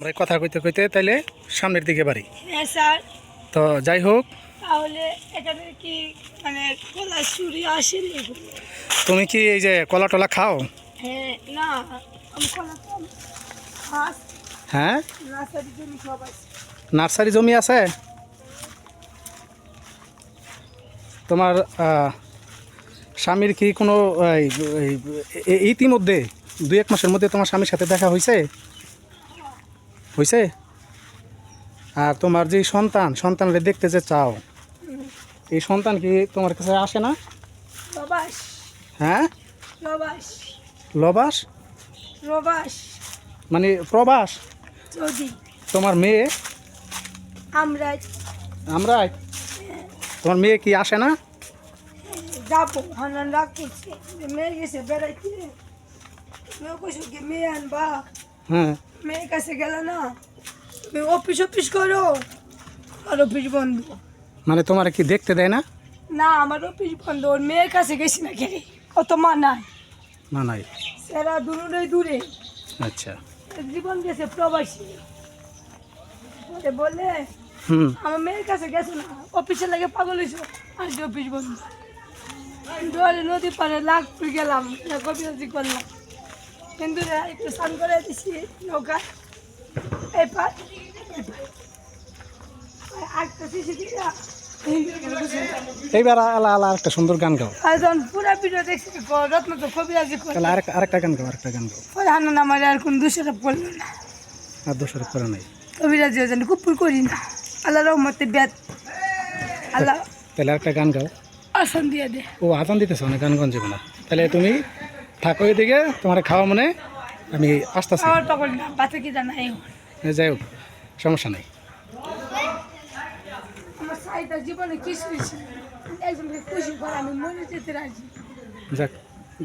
আমরা কথা কইতে কইতে তাইলে সামনের দিকে বাড়ি। হ্যাঁ স্যার। তো যাই হোক। তাহলে এখানে কি মানে কলা চুরি আসেনি? তুমি কি এই যে কলা টলা খাও? হ্যাঁ না আমি কলা হ্যাঁ? নার্সারি জমি আছে। তোমার স্বামীর কি কোনো ইতিমধ্যে দুই এক মাসের মধ্যে তোমার স্বামীর সাথে দেখা হয়েছে হয়েছে আর তোমার যে সন্তান সন্তানরে দেখতে যে চাও এই সন্তান কি তোমার কাছে আসে না? হ্যাঁ? লবাস? মানে প্রবাস? তোমার মেয়ে? আমরা আমরা তোমার মেয়ে কি আসে না? যাব হানান রাগ করছে যে মেয়ে গেছে বেড়াইতে। মেয়ে কইছো মেয়ে আনবা? হ্যাঁ। মেয়ের কাছে গেল না তুমি অফিস অফিস করো আর অফিস বন্ধ। মানে তোমার কি দেখতে দেয় না? না আমার অফিস বন্ধ ওর মেয়ের কাছে গেছি না খেলে অত মা নাই না নাই সেরা দূরে দূরে। আচ্ছা। জীবন গেছে প্রবাসী। বলে বলে হুম। আমার মেয়ের কাছে গেছে না অফিসে লাগে পাগল হয়েছে আর অফিস বন্ধ। ডোয়ারে নদী পারে লাখ গেলাম কবিরাজি করলাম। কিন্তু রে, একটু স্নান করে দিছি নৌকা। এই পার এই পার। একটা শিশি দিয়া এইবার আলা আলা একটা সুন্দর গান গাও। আর যখন পুরা ভিডিও দেখছি গ- রত্ন তো কবিরাজি করে তাহলে আরেক আরেকটা গান গাও আরেকটা গান গাও। পরে হান্নান আমার আর কোন দুশোটা পড়ল না। আর দোষের করে নাই। কবিরাজি যেন কুপুর করি না। আল্লাহ রহমতে বেদ আল্লাহ তাহলে আরেকটা গান গাও। আসান দিয়ে দে। ও আজান দিতেছ না গান না তাহলে তুমি থাকো এদিকে তোমার খাওয়া মনে আমি আসতেছি। যাই হোক। সমস্যা নেই। যাক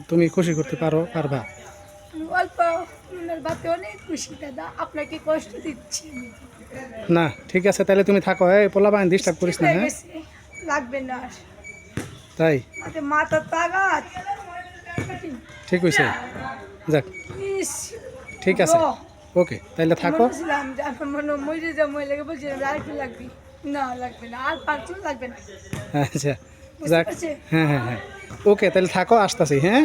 তুমি খুশি করতে পারো পারবা। অল্প অনেক খুশি দাদা আপনাকে কষ্ট দিচ্ছি না ঠিক আছে তাহলে তুমি থাকো এই পোলা বাহিনী ডিস্টার্ব করিস না হ্যাঁ লাগবে না তাই? মাথা তাগাত ঠিক হয়েছে যাক ইস, ঠিক আছে ও, ওকে তাহলে থাকো বলেছিলাম যে আমার মনে হয় মরে যা মরে লেগে বলছিলাম আর কি লাগবে না লাগবে না আর পাঁচজন লাগবে না আচ্ছা বুঝতে যাক পারছি? হ্যাঁ হ্যাঁ হ্যাঁ ওকে তাহলে থাকো আসতেছি হ্যাঁ